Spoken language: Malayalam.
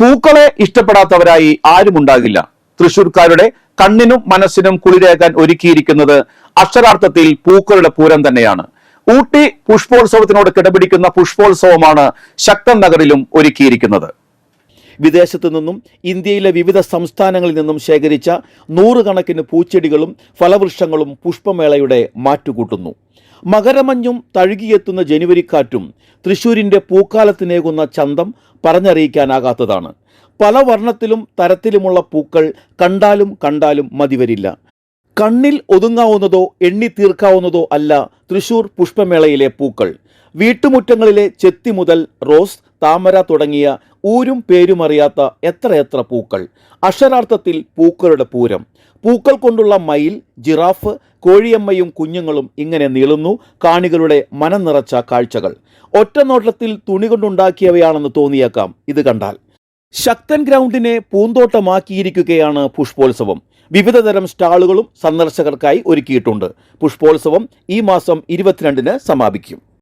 പൂക്കളെ ഇഷ്ടപ്പെടാത്തവരായി ആരുമുണ്ടാകില്ല. തൃശൂർക്കാരുടെ കണ്ണിനും മനസ്സിനും കുളിരേകാൻ ഒരുക്കിയിരിക്കുന്നത് അക്ഷരാർത്ഥത്തിൽ പൂക്കളുടെ പൂരം തന്നെയാണ്. ഊട്ടി പുഷ്പോത്സവത്തിനോട് കിടപിടിക്കുന്ന പുഷ്പോത്സവമാണ് ശക്തൻ നഗറിലും ഒരുക്കിയിരിക്കുന്നത്. വിദേശത്തു നിന്നും ഇന്ത്യയിലെ വിവിധ സംസ്ഥാനങ്ങളിൽ നിന്നും ശേഖരിച്ച നൂറുകണക്കിന് പൂച്ചെടികളും ഫലവൃക്ഷങ്ങളും പുഷ്പമേളയുടെ മാറ്റുകൂട്ടുന്നു. മകരമഞ്ഞും തഴുകിയെത്തുന്ന ജനുവരിക്കാറ്റും തൃശൂരിന്റെ പൂക്കാലത്തിനേകുന്ന ചന്തം പറഞ്ഞറിയിക്കാനാകാത്തതാണ്. പല വർണത്തിലും തരത്തിലുമുള്ള പൂക്കൾ കണ്ടാലും കണ്ടാലും മതിവരില്ല. കണ്ണിൽ ഒതുങ്ങാവുന്നതോ എണ്ണി തീർക്കാവുന്നതോ അല്ല തൃശൂർ പുഷ്പമേളയിലെ പൂക്കൾ. വീട്ടുമുറ്റങ്ങളിലെ ചെത്തി മുതൽ റോസ് താമര തുടങ്ങിയ ഊരും പേരും അറിയാത്ത എത്രയെത്ര പൂക്കൾ. അക്ഷരാർത്ഥത്തിൽ പൂക്കളുടെ പൂരം. പൂക്കൾ കൊണ്ടുള്ള മയിൽ ജിറാഫ് കോഴിയമ്മയും കുഞ്ഞുങ്ങളും ഇങ്ങനെ നീളുന്നു കാണികളുടെ മനം നിറച്ച കാഴ്ചകൾ. ഒറ്റ നോട്ടത്തിൽ തുണി കൊണ്ടുണ്ടാക്കിയവയാണെന്ന് തോന്നിയേക്കാം ഇത് കണ്ടാൽ. ശക്തൻ ഗ്രൗണ്ടിനെ പൂന്തോട്ടമാക്കിയിരിക്കുകയാണ് പുഷ്പോത്സവം. വിവിധതരം സ്റ്റാളുകളും സന്ദർശകർക്കായി ഒരുക്കിയിട്ടുണ്ട്. പുഷ്പോത്സവം ഈ മാസം ഇരുപത്തിരണ്ടിന് സമാപിക്കും.